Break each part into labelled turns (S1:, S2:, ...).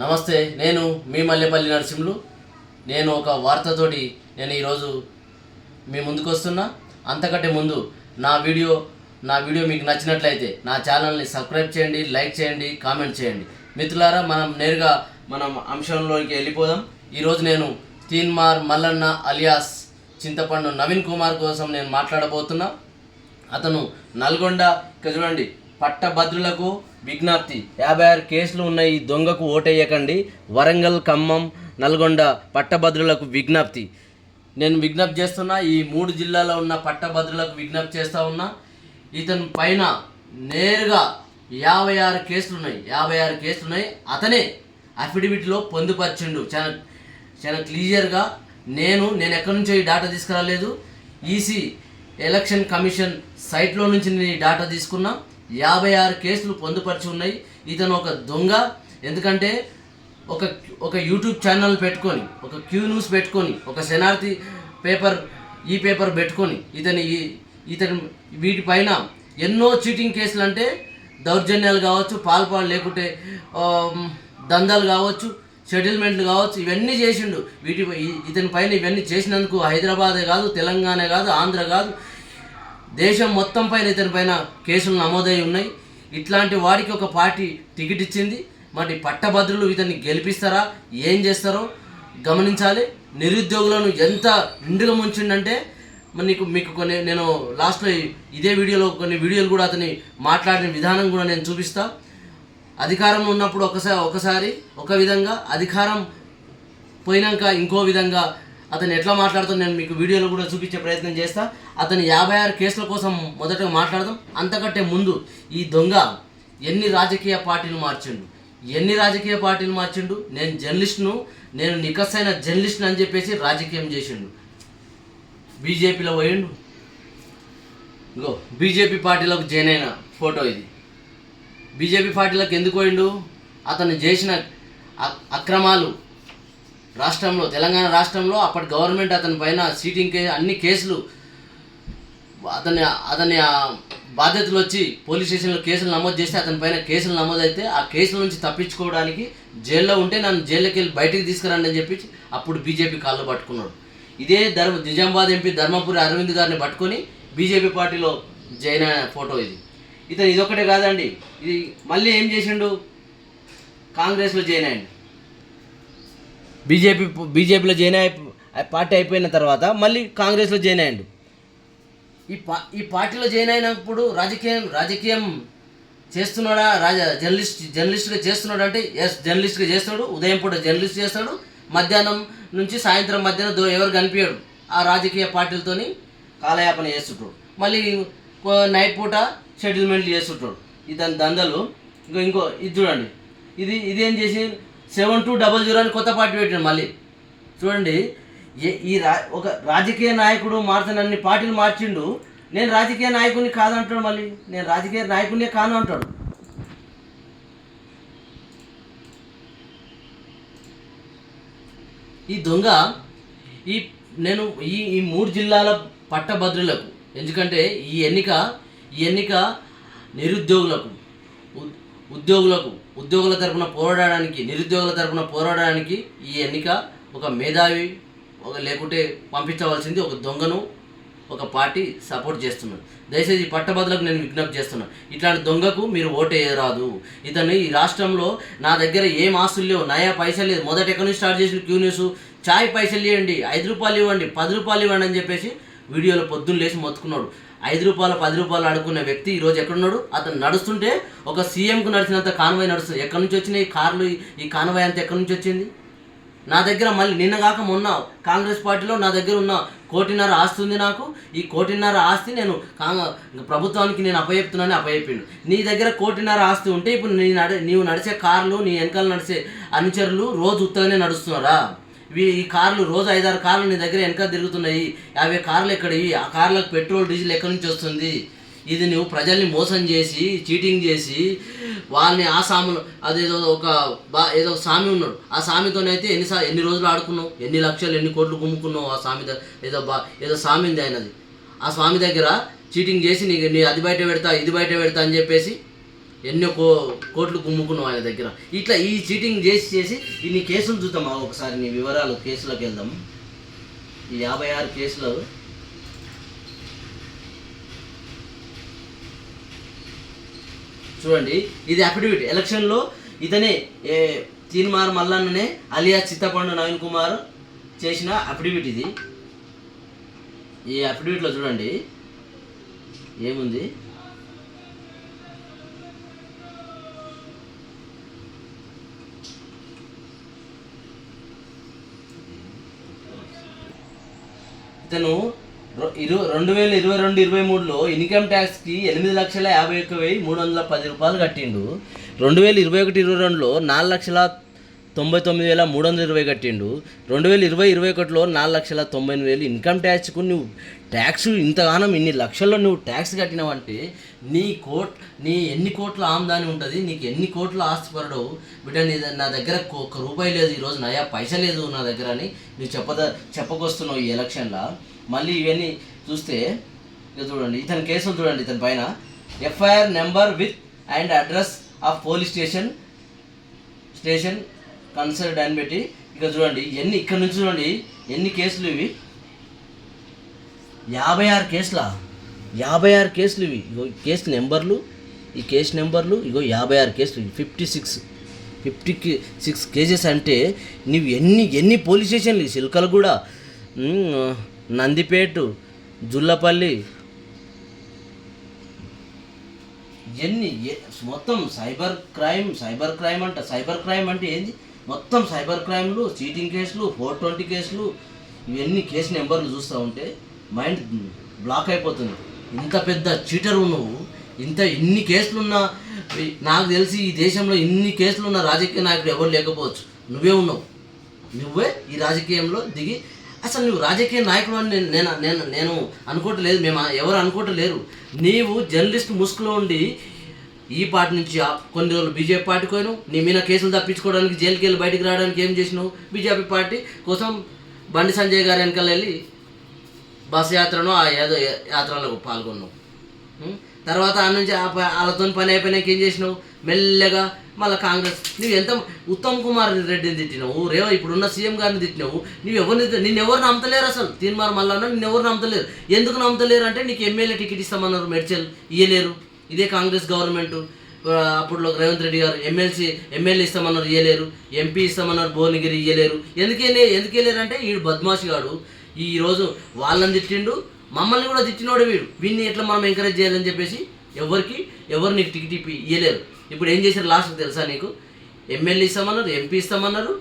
S1: నమస్తే నేను మీ మల్లెపల్లి నరసింహులు. నేను ఒక వార్తతోటి నేను ఈరోజు మీ ముందుకు వస్తున్నా. అంతకంటే ముందు నా వీడియో నా వీడియో మీకు నచ్చినట్లయితే నా ఛానల్ని సబ్స్క్రైబ్ చేయండి లైక్ చేయండి కామెంట్ చేయండి. మిత్రులారా మనం నేరుగా మనం అంశంలోకి వెళ్ళిపోదాం. ఈరోజు నేను తీన్మార్ మల్లన్న అలియాస్ చింతపండు నవీన్ కుమార్ కోసం నేను మాట్లాడబోతున్నా. అతను నల్గొండ ఇక్కడ చూడండి పట్టభద్రులకు విజ్ఞప్తి. యాభై ఆరు కేసులు ఉన్న ఈ దొంగకు ఓటేయకండి. వరంగల్ ఖమ్మం నల్గొండ పట్టభద్రులకు విజ్ఞప్తి. నేను విజ్ఞప్తి చేస్తున్నా ఈ మూడు జిల్లాలో ఉన్న పట్టభద్రులకు విజ్ఞప్తి చేస్తూ ఉన్నా. ఇతని పైన నేరుగా యాభై ఆరు కేసులు ఉన్నాయి యాభై ఆరు కేసులు ఉన్నాయి అతనే అఫిడవిట్లో పొందుపరిచిండు. చాలా చాలా క్లియర్గా నేను నేను ఎక్కడి నుంచో ఈ డాటా తీసుకురాలేదు. ఈసీ ఎలక్షన్ కమిషన్ సైట్లో నుంచి నేను ఈ డాటా తీసుకున్నా. యాభై ఆరు కేసులు పొందుపరిచి ఉన్నాయి. ఇతను ఒక దొంగ. ఎందుకంటే ఒక ఒక యూట్యూబ్ ఛానల్ పెట్టుకొని ఒక క్యూ న్యూస్ పెట్టుకొని ఒక శనార్థి పేపర్ ఈ పేపర్ పెట్టుకొని ఇతని ఈ- ఇతని వీటిపైన ఎన్నో చీటింగ్ కేసులు అంటే దౌర్జన్యాలు కావచ్చు పాల్పాలు లేకుంటే దందాలు కావచ్చు సెటిల్మెంట్లు కావచ్చు ఇవన్నీ చేసిండు. వీటి ఇతని పైన ఇవన్నీ చేసినందుకు హైదరాబాదే కాదు తెలంగాణ కాదు ఆంధ్ర కాదు దేశం మొత్తం పైన ఇతని పైన కేసులు నమోదై ఉన్నాయి. ఇట్లాంటి వారికి ఒక పార్టీ టికెట్ ఇచ్చింది. మరి పట్టభద్రులు ఇతన్ని గెలిపిస్తారా? ఏం చేస్తారో గమనించాలి. నిరుద్యోగులను ఎంత నిండుగా ముంచిండంటే మరి నీకు మీకు కొన్ని నేను లాస్ట్లో ఇదే వీడియోలో కొన్ని వీడియోలు కూడా అతని మాట్లాడిన విధానం కూడా నేను చూపిస్తా. అధికారంలో ఉన్నప్పుడు ఒకసారి ఒకసారి ఒక విధంగా అధికారం పోయినాక ఇంకో విధంగా అతను ఎట్లా మాట్లాడుతాడు నేను మీకు వీడియోలో కూడా చూపించే ప్రయత్నం చేస్తా. అతను యాభై ఆరు కేసుల కోసం మొదటగా మాట్లాడదాం. అంతకంటే ముందు ఈ దొంగ ఎన్ని రాజకీయ పార్టీలు మార్చిండు? ఎన్ని రాజకీయ పార్టీలు మార్చిండు? నేను జర్నలిస్ట్ను నేను నికసైన జర్నలిస్ట్ని అని చెప్పేసి రాజకీయం చేసిండు. బీజేపీలో పోయిండు. ఇంకో బీజేపీ పార్టీలోకి జాయిన్ అయిన ఫోటో ఇది. బీజేపీ పార్టీలకు ఎందుకు పోయిండు? అతను చేసిన అక్రమాలు రాష్ట్రంలో తెలంగాణ రాష్ట్రంలో అప్పటి గవర్నమెంట్ అతని పైన సీటింగ్ కే అన్ని కేసులు అతని అతని బాధ్యతలు వచ్చి పోలీస్ స్టేషన్లో కేసులు నమోదు చేస్తే అతని పైన కేసులు నమోదైతే ఆ కేసుల నుంచి తప్పించుకోవడానికి జైల్లో ఉంటే నన్ను జైల్లోకి వెళ్ళి బయటికి తీసుకురండి అని చెప్పి అప్పుడు బీజేపీ కాళ్ళు పట్టుకున్నాడు. ఇదే ధర్మ నిజామాబాద్ ఎంపీ ధర్మపురి అరవింద్ గారిని పట్టుకొని బీజేపీ పార్టీలో జైన ఫోటో ఇది. ఇతను ఇదొకటే కాదండి. ఇది మళ్ళీ ఏం చేసిండు? కాంగ్రెస్లో జాయిన్ అయ్యండి. బీజేపీ బీజేపీలో జాయిన్ అయి పార్టీ అయిపోయిన తర్వాత మళ్ళీ కాంగ్రెస్లో జాయిన్ అయ్యాడు. ఈ పా ఈ పార్టీలో జాయిన్ అయినప్పుడు రాజకీయం రాజకీయం చేస్తున్నాడా? రాజ జర్నలిస్ట్ జర్నలిస్ట్గా చేస్తున్నాడు అంటే ఎస్ జర్నలిస్ట్గా చేస్తాడు ఉదయం పూట జర్నలిస్ట్ చేస్తాడు మధ్యాహ్నం నుంచి సాయంత్రం మధ్యాహ్నం దో ఎవరు కనిపించాడు ఆ రాజకీయ పార్టీలతోని కాలయాపన చేస్తుంటాడు. మళ్ళీ నైట్ పూట సెటిల్మెంట్లు చేస్తుంటాడు. ఇతని దందలు. ఇంకో ఇంకో ఇది చూడండి. ఇది ఇదేం చేసి సెవెన్ టూ డబల్ జీరో అని కొత్త పార్టీ పెట్టాడు మళ్ళీ. చూడండి ఏ- ఈ రా ఒక రాజకీయ నాయకుడు మారుతానన్ని పార్టీలు మార్చిండు. నేను రాజకీయ నాయకుడిని కాదంటాడు మళ్ళీ. నేను రాజకీయ నాయకుడినే కాను అంటాడు. ఈ దొంగ ఈ నేను ఈ ఈ మూడు జిల్లాల పట్టభద్రులకు ఎందుకంటే ఈ ఎన్నిక ఈ ఎన్నిక నిరుద్యోగులకు ఉ- ఉద్యోగులకు ఉద్యోగుల తరపున పోరాడడానికి నిరుద్యోగుల తరపున పోరాడడానికి ఈ ఎన్నిక ఒక మేధావి ఒక లేకుంటే పంపించవలసింది ఒక దొంగను ఒక పార్టీ సపోర్ట్ చేస్తున్నారు దయచేసి పట్టభద్రులకు నేను విజ్ఞప్తి చేస్తున్నాను ఇట్లాంటి దొంగకు మీరు ఓటేయరాదు ఇతను ఈ రాష్ట్రంలో నా దగ్గర ఏం ఆస్తులు లేవు నయా పైసలు లేదు. మొదట ఎక్కడి నుంచి స్టార్ట్ చేసిన క్యూ న్యూస్? చాయ్ పైసలు ఇవ్వండి ఐదు రూపాయలు ఇవ్వండి పది రూపాయలు ఇవ్వండి అని చెప్పేసి వీడియోలో పొద్దున్న లేచి మొత్తుకున్నాడు. ఐదు రూపాయలు పది రూపాయలు అడుక్కునే వ్యక్తి ఈరోజు ఎక్కడున్నాడు? అతను నడుస్తుంటే ఒక సీఎంకు నడిచినంత కాన్వాయ్ నడుస్తుంది. ఎక్కడి నుంచి వచ్చినాయి? ఈ కార్లు ఈ కాన్వాయ్ అంతా ఎక్కడి నుంచి వచ్చింది? నా దగ్గర మళ్ళీ నిన్న కాక మొన్న కాంగ్రెస్ పార్టీలో నా దగ్గర ఉన్న కోటిన్నర ఆస్తి ఉంది నాకు. ఈ కోటిన్నర ఆస్తి నేను ప్రభుత్వానికి నేను అప్పచెప్తున్నానని అప్పచెప్పిండు. నీ దగ్గర కోటిన్నర ఆస్తి ఉంటే ఇప్పుడు నీ నడ నీవు నడిచే కార్లు నీ వెనకాల నడిచే అనుచరులు రోజు ఉత్తగానే నడుస్తున్నారా? ఇవి ఈ కార్లు రోజు ఐదారు కార్లు నీ దగ్గర వెనక తిరుగుతున్నాయి. యాభై కార్లు ఎక్కడివి? ఆ కార్లకు పెట్రోల్ డీజిల్ ఎక్కడి నుంచి వస్తుంది? ఇది నువ్వు ప్రజల్ని మోసం చేసి చీటింగ్ చేసి వాళ్ళని ఆ సాములు అదేదో ఒక బా ఏదో ఒక సామి ఉన్నాడు. ఆ సామితోనైతే ఎన్ని సా ఎన్ని రోజులు ఆడుకున్నావు? ఎన్ని లక్షలు ఎన్ని కోట్లు గుమ్ముకున్నావు ఆ సామి ఏదో బా ఏదో సామింది ఆయనది. ఆ స్వామి దగ్గర చీటింగ్ చేసి నీ నీ అది బయట పెడతా ఇది బయట పెడతా అని చెప్పేసి ఎన్నో కో కోట్లు కుమ్ముకున్న ఆయన దగ్గర. ఇట్లా ఈ చీటింగ్ చేసి చేసి ఇన్ని కేసులు చూద్దామా ఒకసారి నీ వివరాలు కేసులోకి వెళ్దాం. ఈ యాభై ఆరు కేసులు. చూడండి ఇది అఫిడవిట్ ఎలక్షన్లో ఇతనే ఏ తీన్మార్ మల్లన్ననే అలియా చిత్తపండు నవీన్ కుమార్ చేసిన అఫిడవిట్ ఇది. ఈ అఫిడవిట్లో చూడండి. ఏముంది? ఇతను ఇరు రెండు వేల ఇరవై రెండు ఇరవై మూడులో ఇన్కమ్ ట్యాక్స్కి ఎనిమిది లక్షల యాభై ఒక్క వెయ్యి మూడు వందల పది రూపాయలు కట్టిండు. రెండు వేల ఇరవై ఒకటి ఇరవై రెండులో నాలుగు లక్షల తొంభై తొమ్మిది వేల మూడు వందల ఇరవై కట్టిండు. రెండు వేల ఇరవై ఇరవై ఒకటిలో నాలుగు లక్షల తొంభై ఎనిమిది వేలు ఇన్కమ్ ట్యాక్స్కు నువ్వు ట్యాక్స్ ఇంతగానం ఇన్ని లక్షల్లో నువ్వు ట్యాక్స్ కట్టినావంటే నీ కోట్ నీ ఎన్ని కోట్ల ఆమ్దాని ఉంటుంది నీకు ఎన్ని కోట్ల ఆస్తిపరుడు బిడ్డ నీ నా దగ్గర ఒక్క- రూపాయి లేదు ఈరోజు నయా పైస లేదు నా దగ్గర అని నువ్వు చెప్పద చెప్పకొస్తున్నావు ఈ ఎలక్షన్లో. మళ్ళీ ఇవన్నీ చూస్తే ఇక చూడండి ఇతని కేసులు చూడండి ఇతని పైన. FIR number with and address of police station station concerned అని పెట్టి ఇక చూడండి ఎన్ని ఇక్కడ నుంచి చూడండి ఎన్ని కేసులు ఇవి? యాభై ఆరు కేసులా? యాభై ఆరు కేసులు ఇవి. ఇగో ఈ కేసు నెంబర్లు ఈ కేసు నెంబర్లు ఇగో యాభై ఆరు కేసులు fifty six fifty six cases అంటే నువ్వు ఎన్ని ఎన్ని పోలీస్ స్టేషన్లు? ఈ నందిపేట జుల్లపల్లి. ఎన్ని మొత్తం సైబర్ క్రైమ్ సైబర్ క్రైమ్ అంట. సైబర్ క్రైమ్ అంటే ఏంది? మొత్తం సైబర్ క్రైమ్లు చీటింగ్ కేసులు ఫోర్ ట్వంటీ కేసులు ఇవన్నీ కేసు నెంబర్లు చూస్తూ ఉంటే మైండ్ బ్లాక్ అయిపోతుంది. ఇంత పెద్ద చీటరు నువ్వు ఇంత ఇన్ని కేసులున్నా నాకు తెలిసి ఈ దేశంలో ఇన్ని కేసులున్న రాజకీయ నాయకుడు ఎవరు లేకపోవచ్చు. నువ్వే ఉన్నావు. నువ్వే ఈ రాజకీయంలో దిగి అసలు నువ్వు రాజకీయ నాయకుడు అని నేను నేను నేను నేను అనుకోవట్లేదు. మేము ఎవరు అనుకోవట్లేరు నీవు జర్నలిస్ట్ ముసుగులో ఉండి ఈ పార్టీ నుంచి కొన్ని రోజులు బీజేపీ పార్టీకి పోయినావు. నీ మీద కేసులు తప్పించుకోవడానికి జైలుకి వెళ్ళి బయటికి రావడానికి ఏం చేసినావు? బీజేపీ పార్టీ కోసం బండి సంజయ్ గారి వెనకాల వెళ్ళి బస్ యాత్రను ఆ ఏదో యాత్రలో పాల్గొన్నావు తర్వాత ఆ నుంచి ఆ ప- వాళ్ళతో పని అయిపోయినాక ఏం చేసినావు? మెల్లగా మళ్ళీ కాంగ్రెస్ నువ్వు ఎంత ఉత్తమ్ కుమార్ రెడ్డిని తిట్టినావు? రేవ ఇప్పుడున్న సీఎం గారిని తిట్టినావు? నువ్వు ఎవరిని నిన్ను ఎవరు నమ్మతలేరు అసలు? తీన్మార్ మళ్ళా నిన్ను ఎవరు నమ్మతలేరు? ఎందుకు నమ్మతలేరు అంటే నీకు ఎమ్మెల్యే టికెట్ ఇస్తామన్నారు మెడ్చల్. ఇయ్యలేరు. ఇదే కాంగ్రెస్ గవర్నమెంట్. అప్పుడు రేవంత్ రెడ్డి గారు ఎమ్మెల్సీ ఎమ్మెల్యే ఇస్తామన్నారు ఇయ్యలేరు. ఎంపీ ఇస్తామన్నారు భువనగిరి ఇయ్యలేరు. ఎందుకేలే ఎందుకు వెళ్ళారంటే వీడు బద్మాషి గాడు. ఈరోజు వాళ్ళని తిట్టిండు మమ్మల్ని కూడా తిట్టినోడు వీడు. వీడిని ఎట్లా మనం ఎంకరేజ్ చేయాలని చెప్పేసి ఎవరికి ఎవరు నీకు టికెట్ ఇప్పి ఇయ్యలేరు. ఇప్పుడు ఏం చేశారు లాస్ట్ తెలుసా నీకు? ఎమ్మెల్యే ఇస్తామన్నారు ఎంపీ ఇస్తామన్నారు.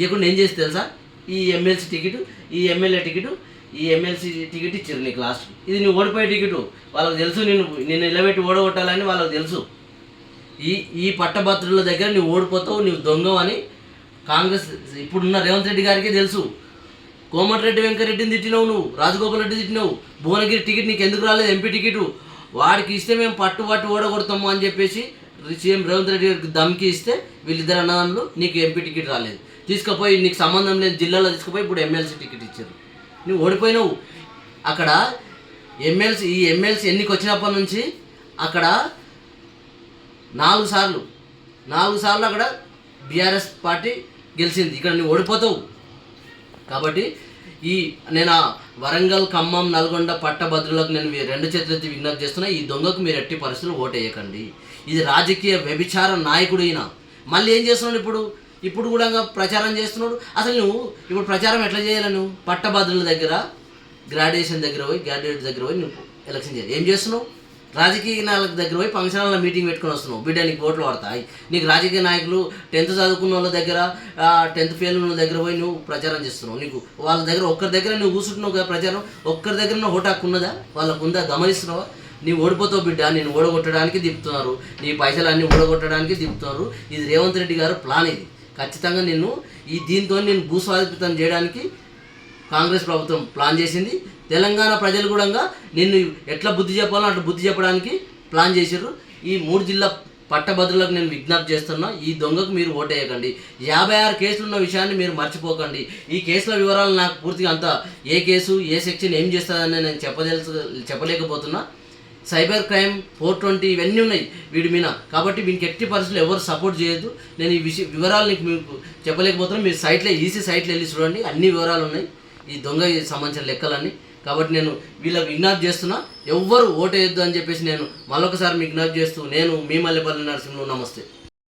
S1: ఇవ్వకుండా ఏం చేసి తెలుసా? ఈ ఎమ్మెల్సీ టికెట్ ఈ ఎమ్మెల్యే టికెట్ ఈ ఎమ్మెల్సీ టికెట్ ఇచ్చారు నీకు లాస్ట్ ఇది నువ్వు ఓడిపోయే టికెట్ వాళ్ళకి తెలుసు నేను నిన్ను నిలబెట్టి ఓడగొట్టాలని వాళ్ళకి తెలుసు. ఈ ఈ పట్టభద్రుల దగ్గర నువ్వు ఓడిపోతావు నువ్వు దొంగవని అని కాంగ్రెస్ ఇప్పుడున్న రేవంత్ రెడ్డి గారికి తెలుసు. కోమటిరెడ్డి వెంకరెడ్డిని తిట్టినావు నువ్వు రాజగోపాల్ రెడ్డి తిట్టినావు. భువనగిరి టికెట్ నీకు ఎందుకు రాలేదు ఎంపీ టికెట్. వాడికి ఇస్తే మేము పట్టు పట్టు ఓడగొడతాము అని చెప్పేసి సీఎం రేవంత్ రెడ్డి గారికి దమ్కి ఇస్తే వీళ్ళిద్దరు అన్నదమ్ములు నీకు ఎంపీ టికెట్ రాలేదు. తీసుకుపోయి నీకు సంబంధం లేని జిల్లాలో తీసుకుపోయి ఇప్పుడు ఎమ్మెల్సీ టికెట్ ఇచ్చారు. నువ్వు ఓడిపోయినావు. అక్కడ ఎమ్మెల్సీ ఈ ఎమ్మెల్సీ ఎన్నికి వచ్చినప్పటి నుంచి అక్కడ నాలుగు సార్లు నాలుగు సార్లు అక్కడ బీఆర్ఎస్ పార్టీ గెలిచింది. ఇక్కడ నువ్వు ఓడిపోతావు. కాబట్టి ఈ నేను ఆ వరంగల్ ఖమ్మం నల్గొండ పట్టభద్రులకు నేను మీ రెండు చేతులెత్తి విజ్ఞప్తి చేస్తున్నా ఈ దొంగకు మీరు ఎట్టి పరిస్థితులు ఓటేయకండి. ఇది రాజకీయ వ్యభిచార నాయకుడు ఈయన. మళ్ళీ ఏం చేస్తున్నాడు ఇప్పుడు? ఇప్పుడు కూడా ఇంకా ప్రచారం చేస్తున్నాడు. అసలు నువ్వు ఇప్పుడు ప్రచారం ఎట్లా చేయాలి నువ్వు? పట్టభద్రుల దగ్గర గ్రాడ్యుయేషన్ దగ్గర పోయి గ్రాడ్యుయేట్ దగ్గర పోయి నువ్వు ఎలక్షన్ చేయాలి. ఏం చేస్తున్నావు? రాజకీయ నాయకుల దగ్గర పోయి ఫంక్షన్ మీటింగ్ పెట్టుకొని వస్తున్నావు. బిడ్డ నీకు ఓట్లు పడతాయి. నీకు రాజకీయ నాయకులు టెన్త్ చదువుకున్న వాళ్ళ దగ్గర టెన్త్ ఫెయిల్ ఉన్న దగ్గర పోయి నువ్వు ప్రచారం చేస్తున్నావు. నీకు వాళ్ళ దగ్గర ఒక్కరి దగ్గర నువ్వు కూర్చుంటున్నావు కదా ప్రచారం. ఒక్కరి దగ్గర నువ్వు ఓటు ఉన్నదా వాళ్ళకు ఉందా? గమనిస్తున్నావా? నీ ఓడిపోతావు బిడ్డ నేను ఓడగొట్టడానికి దింపుతున్నారు. నీ పైసలన్నీ ఓడగొట్టడానికి దింపుతున్నారు. ఇది రేవంత్ రెడ్డి గారు ప్లాన్ ఇది. ఖచ్చితంగా నిన్ను ఈ దీంతో నేను భూస్వాధిపితం చేయడానికి కాంగ్రెస్ ప్రభుత్వం ప్లాన్ చేసింది. తెలంగాణ ప్రజలు కూడా నిన్ను ఎట్లా బుద్ధి చెప్పాలో అట్లా బుద్ధి చెప్పడానికి ప్లాన్ చేశారు ఈ మూడు జిల్లా పట్టభద్రులకు నేను విజ్ఞప్తి చేస్తున్నా ఈ దొంగకు మీరు ఓటేయకండి యాభై ఆరు కేసులు ఉన్న విషయాన్ని మీరు మర్చిపోకండి. ఈ కేసుల వివరాలు నాకు పూర్తిగా అంత ఏ కేసు ఏ సెక్షన్ ఏం చేస్తుందని నేను చెప్పదలుచు చెప్పలేకపోతున్నా. సైబర్ క్రైమ్ ఫోర్ ట్వంటీ ఇవన్నీ ఉన్నాయి వీడి మీద. కాబట్టి వీనికి ఎట్టి పరిస్థితులు ఎవరు సపోర్ట్ చేయొద్దు. నేను ఈ విషయ వివరాలు మీకు చెప్పలేకపోతున్నాను మీరు సైట్లో ఈసీ సైట్లో వెళ్ళి చూడండి. అన్ని వివరాలు ఉన్నాయి. ఈ దొంగ సంబంధించిన లెక్కలన్నీ. కాబట్టి నేను వీళ్ళకు విజ్ఞప్తి చేస్తున్నా. ఎవ్వరు ఓటేయొద్దు అని చెప్పేసి నేను మళ్ళొకసారి మీకు విజ్ఞప్తి చేస్తూ నేను మీ మల్లెపల్లి నరసింహులు నమస్తే.